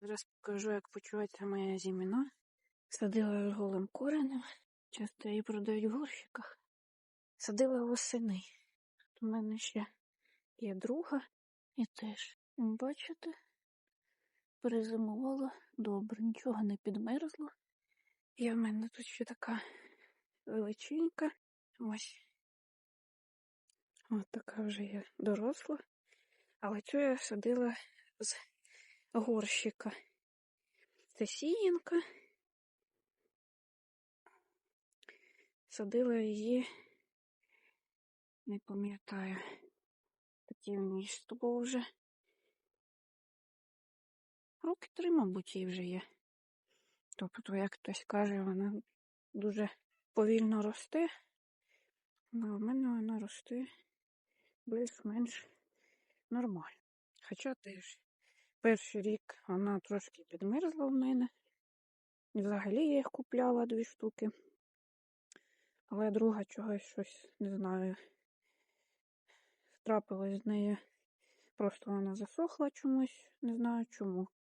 Зараз покажу, як почувається моя зіміна. Садила голим коренем. Часто її продають в горщиках. Садила восени. У мене ще є друга і теж. Бачите? Перезимувала добре, нічого не підмерзло. І в мене тут ще така величенька. Ось. Ось така вже я доросла. Але цю я садила з горщика. Це сіянка. Садила її, не пам'ятаю, такі місто вже. Роки три, мабуть, їй вже є. Тобто, як хтось каже, вона дуже повільно росте, але в мене вона росте більш-менш нормально. Хоча теж перший рік вона трошки підмерзла в мене. І взагалі я їх купляла дві штуки. Але друга чогось щось не знаю. Трапилось з нею. Просто вона засохла чомусь, не знаю чому.